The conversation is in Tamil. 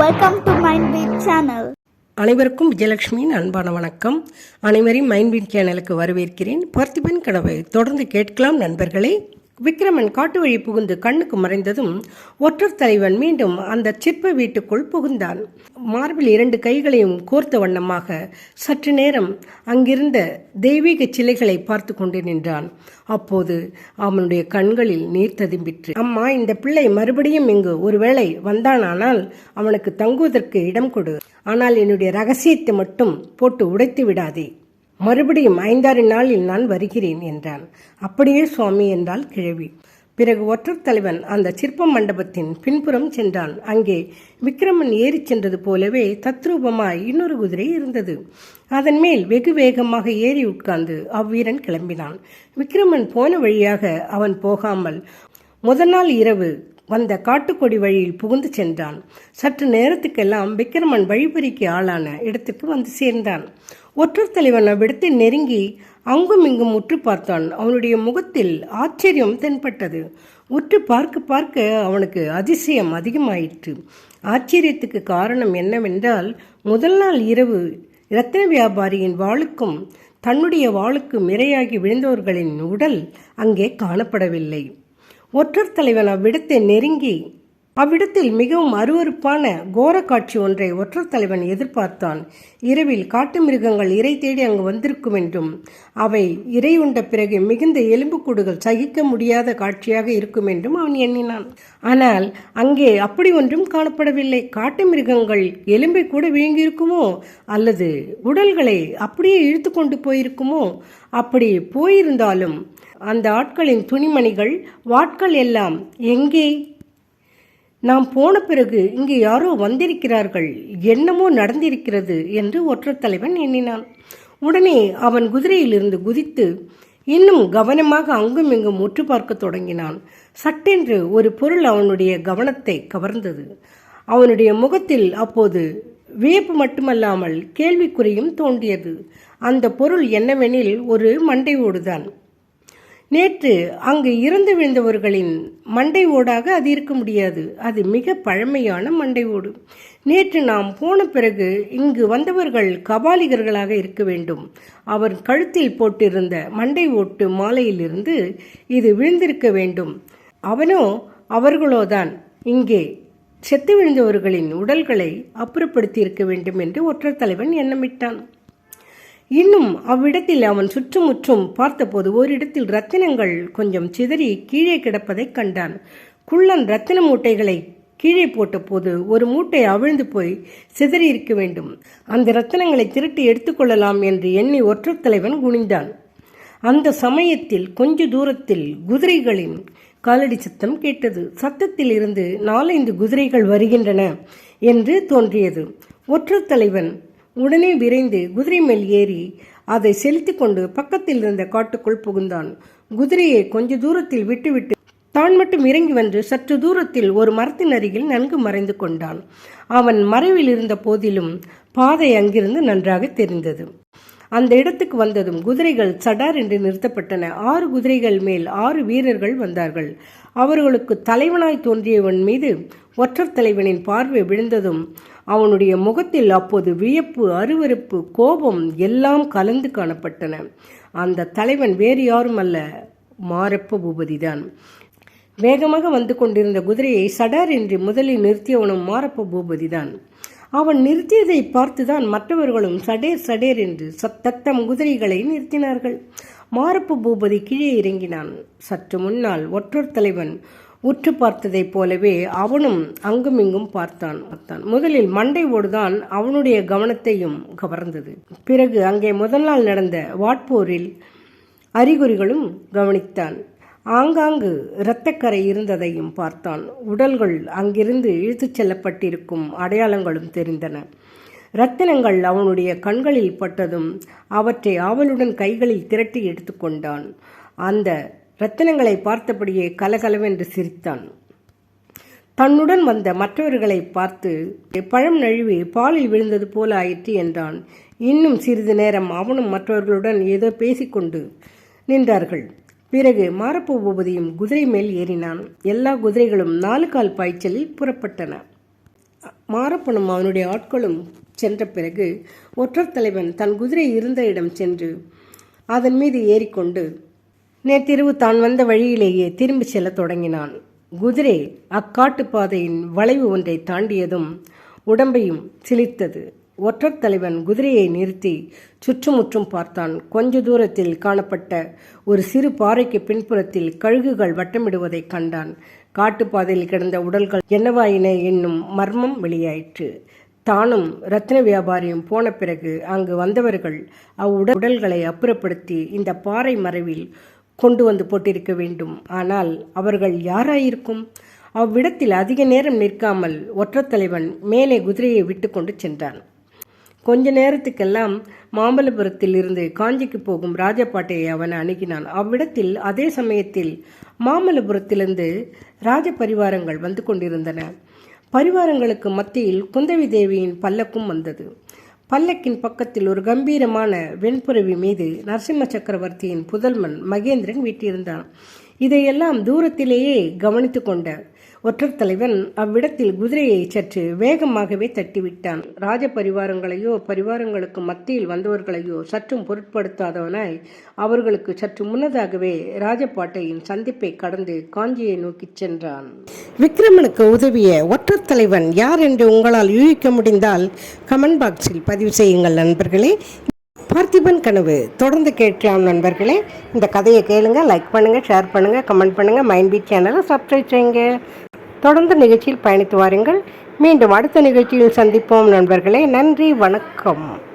Welcome to mind beat channel அனைவருக்கும் விஜயலட்சுமியின் அன்பான வணக்கம். அனைவரையும் மைண்ட்பீட் சேனலுக்கு வரவேற்கிறேன். பார்த்திபன் கனவை தொடர்ந்து கேட்கலாம் நண்பர்களே. விக்ரமன் காட்டு வழி புகுந்து கண்ணுக்கு மறைந்ததும் ஒற்றர் தலைவன் மீண்டும் அந்த சிற்ப வீட்டுக்குள் புகுந்தான். மார்பில் இரண்டு கைகளையும் கோர்த்த வண்ணமாக சற்று நேரம் அங்கிருந்த தெய்வீக சிலைகளை பார்த்து கொண்டு நின்றான். அப்போது அவனுடைய கண்களில் நீர் ததும்பிற்று. அம்மா இந்த பிள்ளை மறுபடியும் இங்கு ஒருவேளை வந்தானானால் அவனுக்கு தங்குவதற்கு இடம் கொடு. ஆனால் என்னுடைய ரகசியத்தை மட்டும் போட்டு உடைத்து விடாதே. மறுபடியும் ஐந்தாறு நாளில் நான் வருகிறேன் என்றான். அப்படியே சுவாமி என்றால் கிழவி. பிறகு ஒற்றர் தலைவன் அந்த சிற்ப மண்டபத்தின் பின்புறம் சென்றான். அங்கே விக்ரமன் ஏறிச் சென்றது போலவே தத்ரூபமாய் இன்னொரு குதிரை இருந்தது. அதன் மேல் வெகு வேகமாக ஏறி உட்கார்ந்து அவ்வீரன் கிளம்பினான். விக்ரமன் போன வழியாக அவன் போகாமல் முதல் நாள் இரவு வந்த காட்டுக்கொடி வழியில் புகுந்து சென்றான். சற்று நேரத்துக்கெல்லாம் விக்ரமன் வழிபறிக்கு ஆளான இடத்துக்கு வந்து சேர்ந்தான். ஒற்றர் தலைவன் அவ்விடத்தை நெருங்கி அங்கும் இங்கும் உற்று பார்த்தான். அவனுடைய முகத்தில் ஆச்சரியம் தென்பட்டது. உற்று பார்க்க பார்க்க அவனுக்கு அதிசயம் அதிகமாயிற்று. ஆச்சரியத்துக்கு காரணம் என்னவென்றால் முதல் நாள் இரவு இரத்தின வியாபாரியின் வாளுக்கும் தன்னுடைய வாளுக்கும் இரையாகி விழுந்தவர்களின் உடல் அங்கே காணப்படவில்லை. ஒற்றர் தலைவன் அவ்விடத்தை நெருங்கி அவ்விடத்தில் மிகவும் அருவருப்பான கோர காட்சி ஒன்றை ஒற்றர் தலைவன் எதிர்பார்த்தான். இரவில் காட்டு மிருகங்கள் இறை தேடி அங்கு வந்திருக்கும் என்றும் அவை இறை உண்ட பிறகு மிகுந்த எலும்புக்கூடுகள் சகிக்க முடியாத காட்சியாக இருக்கும் என்றும் அவன் எண்ணினான். ஆனால் அங்கே அப்படி ஒன்றும் காணப்படவில்லை. காட்டு மிருகங்கள் எலும்பை கூட விழுங்கியிருக்குமோ? அல்லது உடல்களை அப்படியே இழுத்து கொண்டு போயிருக்குமோ? அப்படி போயிருந்தாலும் அந்த ஆட்களின் துணிமணிகள் வாட்கள் எல்லாம் எங்கே நாம் போன பிறகு இங்கே யாரோ வந்திருக்கிறார்கள். என்னமோ நடந்திருக்கிறது என்று ஒற்றர் தலைவன் எண்ணினான். உடனே அவன் குதிரையிலிருந்து குதித்து இன்னும் கவனமாக அங்கும் இங்கும் உற்று பார்க்க தொடங்கினான். சட்டென்று ஒரு பொருள் அவனுடைய கவனத்தை கவர்ந்தது. அவனுடைய முகத்தில் அப்போது வியப்பு மட்டுமல்லாமல் கேள்விக்குறியும் தோன்றியது. அந்த பொருள் என்னவெனில் ஒரு மண்டை ஓடுதான். நேற்று அங்கு இறந்து விழுந்தவர்களின் மண்டை ஓடாக அது இருக்க முடியாது. அது மிக பழமையான மண்டை ஓடு. நேற்று நாம் போன பிறகு இங்கு வந்தவர்கள் கபாலிகர்களாக இருக்க வேண்டும். அவர் கழுத்தில் போட்டிருந்த மண்டை ஓட்டு மாலையிலிருந்து இது விழுந்திருக்க வேண்டும். அவனோ அவர்களோதான் இங்கே செத்து விழுந்தவர்களின் உடல்களை அப்புறப்படுத்தி இருக்க வேண்டும் என்று ஒற்றர் தலைவன் எண்ணமிட்டான். இன்னும் அவ்விடத்தில் அவன் சுற்றுமுற்றும் பார்த்தபோது ஓரிடத்தில் ரத்தினங்கள் கொஞ்சம் சிதறி கீழே கிடப்பதைக் கண்டான். குள்ளன் ரத்தின மூட்டைகளை கீழே போட்டபோது ஒரு மூட்டை அவிழ்ந்து போய் சிதறி இருக்க வேண்டும். அந்த ரத்தினங்களை திருட்டி எடுத்துக்கொள்ளலாம் என்று எண்ணி ஒற்றர் தலைவன் குனிந்தான். அந்த சமயத்தில் கொஞ்ச தூரத்தில் குதிரைகளின் காலடி சத்தம் கேட்டது. சத்தத்தில் இருந்து நாலைந்து குதிரைகள் வருகின்றன என்று தோன்றியது. ஒற்றர் தலைவன் உடனே விரைந்து குதிரை மேல் ஏறி அதை செலுத்தி கொண்டு பக்கத்தில் இருந்த காட்டுக்குள் புகுந்தான். குதிரையை கொஞ்ச தூரத்தில் விட்டுவிட்டு தான் மட்டும் இறங்கி வந்து சற்று தூரத்தில் ஒரு மரத்தின் அருகில் நன்கு மறைந்து கொண்டான். அவன் மறைவில் இருந்த போதிலும் பாதை அங்கிருந்து நன்றாக தெரிந்தது. அந்த இடத்துக்கு வந்ததும் குதிரைகள் சடார் என்று நிறுத்தப்பட்டன. ஆறு குதிரைகள் மேல் ஆறு வீரர்கள் வந்தார்கள். அவர்களுக்கு தலைவனாய் தோன்றியவன் மீது ஒற்றர் தலைவனின் பார்வை விழுந்ததும் அவனுடைய முகத்தில் அப்போது வியப்பு அருவருப்பு கோபம் எல்லாம் கலந்து காணப்பட்டன. அந்த தலைவன் வேறு யாரும் அல்ல மாரப்ப பூபதிதான். வேகமாக வந்து கொண்டிருந்த குதிரையை சடார் என்று முதலில் நிறுத்தியவனும் மாரப்ப பூபதிதான். அவன் நிறுத்தியதை பார்த்துதான் மற்றவர்களும் சடேர் சடேர் என்று சத்தத்தம் குதிரைகளை நிறுத்தினார்கள். மாரப்ப பூபதி கீழே இறங்கினான். சற்று முன்னால் ஒற்றர் தலைவன் உற்று பார்த்ததைப் போலவே அவனும் அங்குமிங்கும் பார்த்தான் பார்த்தான். முதலில் மண்டை ஓடுதான் அவனுடைய கவனத்தையும் கவர்ந்தது. பிறகு அங்கே முதல் நாள் நடந்த வாட்போரில் அறிகுறிகளும் கவனித்தான். ஆங்காங்கு இரத்தக்கரை இருந்ததையும் பார்த்தான். உடல்கள் அங்கிருந்து இழுத்துச் செல்லப்பட்டிருக்கும் அடையாளங்களும் தெரிந்தன. ரத்தினங்கள் அவனுடைய கண்களில் பட்டதும் அவற்றை ஆவலுடன் கைகளில் திரட்டி எடுத்துக்கொண்டான் அந்த ரத்தினங்களை பார்த்தபடியே கலகலவென்று சிரித்தான். தன்னுடன் வந்த மற்றவர்களை பார்த்து பழம் நழுவி பாலில் விழுந்தது போல ஆயிற்று என்றான். இன்னும் சிறிது நேரம் அவனும் மற்றவர்களுடன் ஏதோ பேசிக்கொண்டு நின்றார்கள். பிறகு மாரப்ப பூபதியும் குதிரை மேல் ஏறினான். எல்லா குதிரைகளும் நாலு கால் பாய்ச்சலில் புறப்பட்டன. மாரப்பனும் அவனுடைய ஆட்களும் சென்ற பிறகு ஒற்றர் தலைவன் தன் குதிரை இருந்த இடம் சென்று அதன் மீது ஏறிக்கொண்டு நேற்றிரவு தான் வந்த வழியிலேயே திரும்பி செல்லத் தொடங்கினான். குதிரை அக்காட்டு பாதையின் வளைவு ஒன்றை தாண்டியதும் உடம்பையும் சிலிர்த்தது. ஒற்றர் தலைவன் குதிரையை நிறுத்தி சுற்றுமுற்றும் பார்த்தான். கொஞ்ச தூரத்தில் காணப்பட்ட ஒரு சிறு பாறைக்கு பின்புறத்தில் கழுகுகள் வட்டமிடுவதைக் கண்டான். காட்டுப்பாதையில் கிடந்த உடல்கள் என்னவாயின என்னும் மர்மம் வெளியாயிற்று. தானும் ரத்ன வியாபாரியும் போன பிறகு அங்கு வந்தவர்கள் அவ்வுட உடல்களை அப்புறப்படுத்தி இந்த பாறை மறைவில் கொண்டு வந்து போட்டிருக்க வேண்டும். ஆனால் அவர்கள் யாராயிருக்கும்? அவ்விடத்தில் அதிக நேரம் நிற்காமல் ஒற்றத்தலைவன் மேலே குதிரையை விட்டுக்கொண்டு சென்றான். கொஞ்ச நேரத்துக்கெல்லாம் மாமல்லபுரத்தில் இருந்து காஞ்சிக்கு போகும் ராஜபாட்டையை அவன் அணுகினான். அவ்விடத்தில் அதே சமயத்தில் மாமல்லபுரத்திலிருந்து ராஜ பரிவாரங்கள் வந்து கொண்டிருந்தன. பரிவாரங்களுக்கு மத்தியில் குந்தவி தேவியின் பல்லக்கும் வந்தது. பல்லக்கின் பக்கத்தில் ஒரு கம்பீரமான வெண்புறவி மீது நரசிம்ம சக்கரவர்த்தியின் புதல்வன் மகேந்திரன் வீட்டிருந்தான் இதையெல்லாம் தூரத்திலேயே கவனித்து கொண்ட ஒற்றர் தலைவன் அவ்விடத்தில் குதிரையை சற்று வேகமாகவே தட்டிவிட்டான். ராஜ பரிவாரங்களையோ பரிவாரங்களுக்கு மத்தியில் வந்தவர்களையோ சற்றும் பொருட்படுத்தாதவனாய் அவர்களுக்கு சற்று முன்னதாகவே ராஜபாட்டையின் சந்திப்பை கடந்து காஞ்சியை நோக்கிச் சென்றான். விக்ரமனுக்கு உதவிய ஒற்றர் தலைவன் யார் என்று உங்களால் யூகிக்க முடிந்தால் கமெண்ட் பாக்ஸில் பதிவு செய்யுங்கள் நண்பர்களே. பார்த்திபன் கனவு தொடர்ந்து கேட்கலாம் நண்பர்களே. இந்த கதையை கேளுங்க லைக் பண்ணுங்கள் ஷேர் பண்ணுங்கள் கமெண்ட் பண்ணுங்கள் மைண்ட் பீட் சேனலை சப்ஸ்கிரைப் செய்யுங்க. தொடர்ந்து நிகழ்ச்சியில் பயணித்து வாருங்கள். மீண்டும் அடுத்த நிகழ்ச்சியில் சந்திப்போம் நண்பர்களே. நன்றி வணக்கம்.